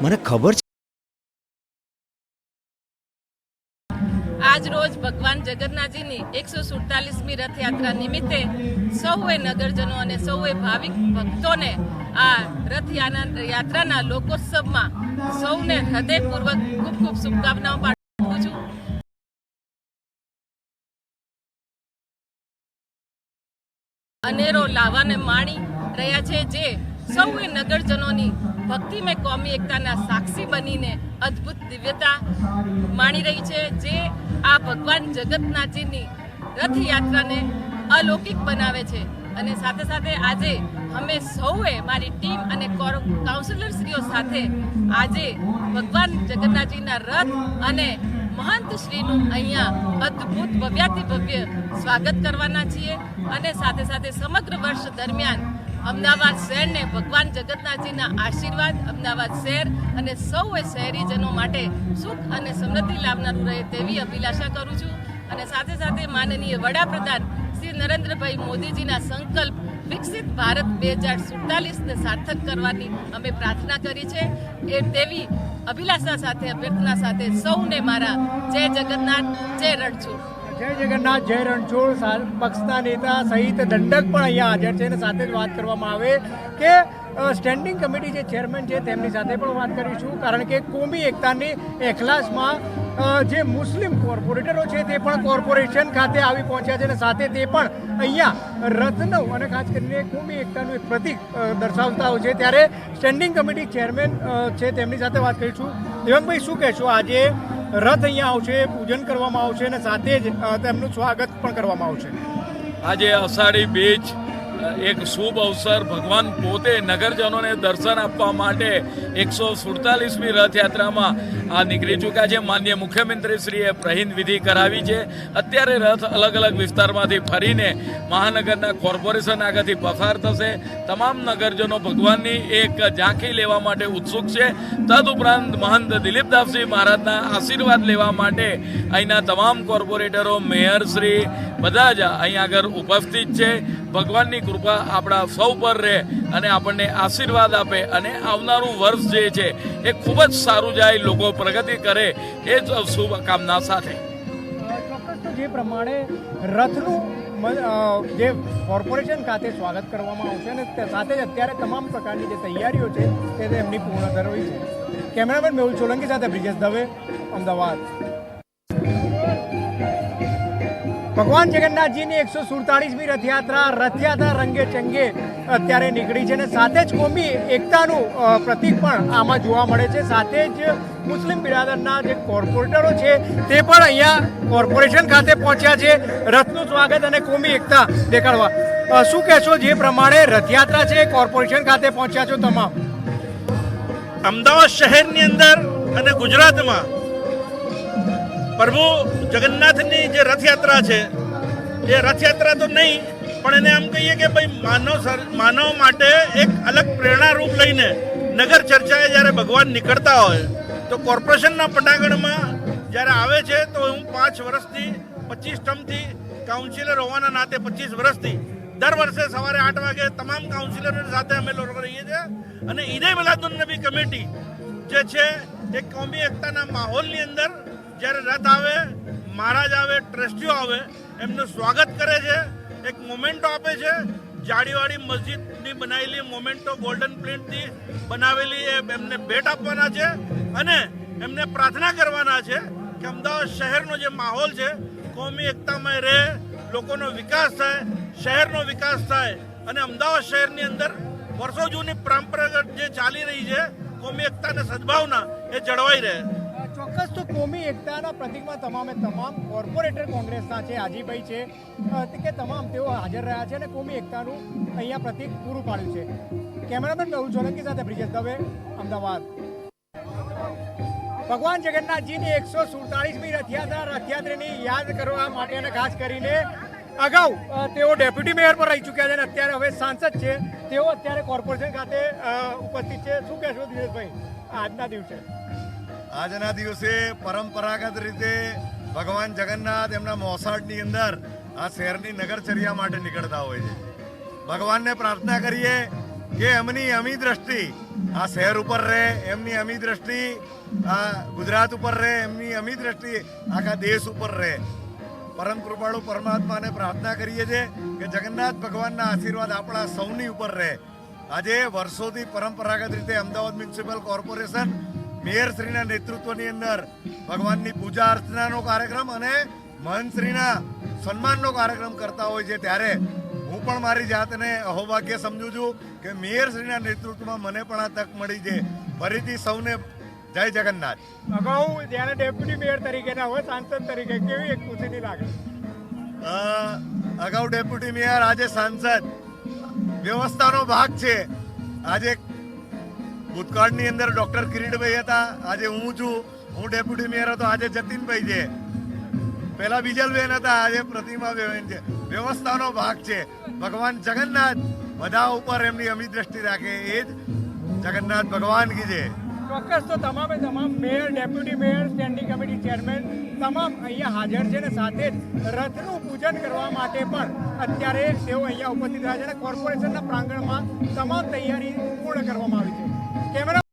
મને ખબર છે. આજ રોજ ભગવાન જગન્નાથજીની એકસો સુડતાલીસમી રથયાત્રા નિમિત્તે સૌએ નગરજનો અને સૌએ ભાવિક ભક્તોને આ રથયાના યાત્રાના લોકોત્સવમાં સૌને હૃદયપૂર્વક ખૂબ ખૂબ શુભકામનાઓ પાઠવું છું. અનેરો લાવાને માણી રહ્યા છે જે સૌએ નગરજનોની ભક્તિમય કોમી એકતાના સાક્ષી બનીને અદ્ભુત દિવ્યતા માણી રહી છે, જે આ ભગવાન જગતનાથજીની રથયાત્રાને અલૌકિક બનાવે છે. અને સાથે સાથે આજે અમે સૌએ, મારી ટીમ અને કાઉન્સિલરશ્રીઓ સાથે આજે ભગવાન જગન્નાથજીના રથ અને મહંત શ્રીનું અહીંયા અદ્ભુત ભવ્યાતિ ભવ્ય સ્વાગત કરવાના છીએ. અને સાથે સાથે સમગ્ર વર્ષ દરમિયાન અમદાવાદ શહેરને ભગવાન જગન્નાથજીના આશીર્વાદ અમદાવાદ શહેર અને સૌએ શહેરીજનો માટે સુખ અને સમૃદ્ધિ લાવનારું રહે તેવી અભિલાષા કરું છું. અને સાથે સાથે માનનીય વડાપ્રધાન શ્રી નરેન્દ્રભાઈ મોદીજીના સંકલ્પ વિકસિત ભારત બે હજાર સુડતાલીસને સાર્થક કરવાની અમે પ્રાર્થના કરી છે. એ તેવી અભિલાષા સાથે, અભ્યર્થના સાથે સૌને મારા જય જગન્નાથ, જય રણછોડ. જય જગન્નાથ, જય રણછોડ પક્ષના નેતા સહિત દંડક પણ અહીંયા હાજર છે. અને સાથે જ વાત કરવામાં આવે કે સ્ટેન્ડિંગ કમિટી જે ચેરમેન છે તેમની સાથે પણ વાત કરીશું. કારણ કે કોમી એકતાની એખલાસમાં જે મુસ્લિમ કોર્પોરેટરો છે તે પણ કોર્પોરેશન ખાતે આવી પહોંચ્યા છે. અને સાથે તે પણ અહીંયા રત્નવ અને ખાસ કરીને કોમી એકતાનું એક પ્રતિક દર્શાવતા હોય છે. ત્યારે સ્ટેન્ડિંગ કમિટી ચેરમેન છે તેમની સાથે વાત કરીશું. દેવંગભાઈ, શું કહેશો આજે રથ અહીંયા આવશે, પૂજન કરવામાં આવશે અને સાથે જ તેમનું સ્વાગત પણ કરવામાં આવશે. આજે અષાઢી બીજ એક શુભ અવસર. ભગવાન પોતે નગરજનોને દર્શન આપવા માટે એકસો સુડતાલીસમી રથયાત્રામાં આ નીકળી ચૂક્યા છે. માન્ય મુખ્યમંત્રીશ્રીએ પ્રહિંદ વિધિ કરાવી છે. અત્યારે રથ અલગ અલગ વિસ્તારમાંથી ફરીને મહાનગરના કોર્પોરેશન આગળથી પસાર થશે. તમામ નગરજનો ભગવાનની એક ઝાંખી લેવા માટે ઉત્સુક છે. તદઉપરાંત મહંત દિલીપદાસજી મહારાજના આશીર્વાદ લેવા માટે અહીંના તમામ કોર્પોરેટરો મેયરશ્રી બધા જ અહીંયા આગળ ઉપસ્થિત છે. ભગવાનની કૃપા આપણા સૌ પર રહે અને આપણને આશીર્વાદ આપે અને આવનારું વર્ષ જે છે એ ખૂબ જ સારું જાય, લોકો પ્રગતિ કરે એ જ શુભકામના સાથે. જે પ્રમાણે રથનું જે કોર્પોરેશન ખાતે સ્વાગત કરવામાં આવશે અને સાથે જ અત્યારે તમામ પ્રકારની જે તૈયારીઓ છે તે એમની પૂર્ણ કરવી છે. કેમેરામેન મેહુલ સોલંકી સાથે બ્રિજેશ દવે, અમદાવાદ. ભગવાન જગન્નાથજીની એકસો સુડતાળીસમી રથયાત્રા રથયાત્રા રંગે ચંગે અત્યારે નીકળી છે અને સાથે જ કોમી એકતાનું પ્રતીક પણ આમાં જોવા મળે છે. સાથે જ મુસ્લિમ બિરાદરના જે કોર્પોરેટરો છે, તે પણ અહીંયા કોર્પોરેશન ખાતે પહોંચ્યા છે. રથનું સ્વાગત અને કોમી એકતા દેખાડવા. શું કહેશો જે પ્રમાણે રથયાત્રા છે, કોર્પોરેશન ખાતે પહોંચ્યા છો તમામ? અમદાવાદ શહેરની અંદર અને ગુજરાતમાં પ્રભુ જગન્નાથની જે રથયાત્રા છે, એ રથયાત્રા તો નહીં, પણ એને આમ કહીએ કે ભાઈ માનવ માનવ માટે એક અલગ પ્રેરણારૂપ લઈને નગર ચર્ચાએ જ્યારે ભગવાન નીકળતા હોય, તો કોર્પોરેશનના પટાંગણમાં જ્યારે આવે છે, તો હું પાંચ વર્ષથી, પચીસ ટર્મથી કાઉન્સિલર હોવાના નાતે પચીસ વર્ષથી, દર વર્ષે સવારે આઠ વાગે તમામ કાઉન્સિલરો સાથે અમે લોકો રહીએ છીએ, અને ઈદે મિલાદુન નબી કમિટી જે છે, એ કોમી એકતાના માહોલની અંદર જ્યારે રથ આવે, મહારાજ આવે, ટ્રસ્ટીઓ આવે, એમનું સ્વાગત કરે છે. એક મોમેન્ટો આપે છે. જાડીવાડી મસ્જિદની બનાવેલી મોમેન્ટો ગોલ્ડન પ્રિન્ટથી બનાવેલી એમને ભેટ આપવાના છે અને એમને પ્રાર્થના કરવાના છે કે અમદાવાદ શહેરનો જે માહોલ છે, કોમી એકતામાં રહે, લોકોનો વિકાસ થાય, શહેરનો વિકાસ થાય અને અમદાવાદ શહેરની અંદર વર્ષો જૂની પરંપરાગત જે ચાલી રહી છે, કોમી એકતા અને સદભાવના એ જળવાઈ રહે. ચોક્કસ તો કોમી એકતાના પ્રતિકમાં તમામે તમામ કોર્પોરેટર કોંગ્રેસના છે હાજીભાઈ છે કે તમામ તેઓ હાજર રહ્યા છે અને કોમી એકતાનું અહીંયા પ્રતિક પૂરું પાડ્યું છે. કેમેરામેન મેહુલ સોલંકી સાથે બ્રિજેશ દવે, અમદાવાદ. ભગવાન જગન્નાથજીની એકસો સુડતાલીસમી રથયાત્રા રથયાત્રીની યાદ કરવા માટે અને ખાસ કરીને અગાઉ તેઓ ડેપ્યુટી મેયર પર રહી ચૂક્યા છે અને અત્યારે હવે સાંસદ છે. તેઓ અત્યારે કોર્પોરેશન ખાતે ઉપસ્થિત છે. શું કહેશો દિનેશભાઈ? આજના દિવસે. આજના દિવસે પરંપરાગત રીતે ભગવાન જગન્નાથ એમના મોસાળની અંદર આ શહેરની નગરચર્યા માટે નીકળતા હોય છે. ભગવાનને પ્રાર્થના કરીએ કે એમની અમી દ્રષ્ટિ આ શહેર ઉપર રહે, એમની અમી દ્રષ્ટિ આ ગુજરાત ઉપર રહે, એમની અમી દ્રષ્ટિ આખા દેશ ઉપર રહે. પરમ કૃપાળુ પરમાત્માને પ્રાર્થના કરીએ છીએ કે જગન્નાથ ભગવાનના આશીર્વાદ આપણા સૌની ઉપર રહે. આજે વર્ષોથી પરંપરાગત રીતે અમદાવાદ મ્યુનિસિપલ કોર્પોરેશન મેયરશ્રીના નેતૃત્વની અંદર ભગવાનની પૂજા અર્ચનાનો કાર્યક્રમ અને મહંતશ્રીના સન્માનનો કાર્યક્રમ કરતા હોય છે. ત્યારે હું પણ મારી જાતને અહોભાગ્ય સમજુ છું કે મેયરશ્રીના નેતૃત્વમાં મને પણ આ તક મળી છે. ફરીથી સૌને જય જગન્નાથ. અગાઉ જ્યારે ડેપ્યુટી મેયર તરીકેના હોય સાંસદ તરીકે કેવી એક ખુશીની લાગે અગાઉ ડેપ્યુટી મેયર આજે સાંસદ. વ્યવસ્થાનો ભાગ છે. આજે ભૂતકાળની અંદર ડોક્ટર કિરીટભાઈ હતા. આજે હું છું. હું ડેપ્યુટી મેયર હતો. આજે જતીનભાઈ છે. પહેલા બીજલબેન હતા. આજે પ્રતિમાબેન છે. વ્યવસ્થાનો ભાગ છે. ભગવાન જગન્નાથ બધા ઉપર એમની અમી દ્રષ્ટિ રાખે. એ જ જગન્નાથ ભગવાન કી છે. ચોક્કસ તો તમામે તમામ mayor, deputy mayor, standing committee chairman તમામ અહીંયા હાજર છે ને સાથે જ રથનું પૂજન કરવા માટે પણ અત્યારે તેઓ અહીંયા ઉપસ્થિત રહ્યા છે અને કોર્પોરેશનના પ્રાંગણમાં તમામ તૈયારી પૂર્ણ કરવામાં આવી છે. ক্যামেরা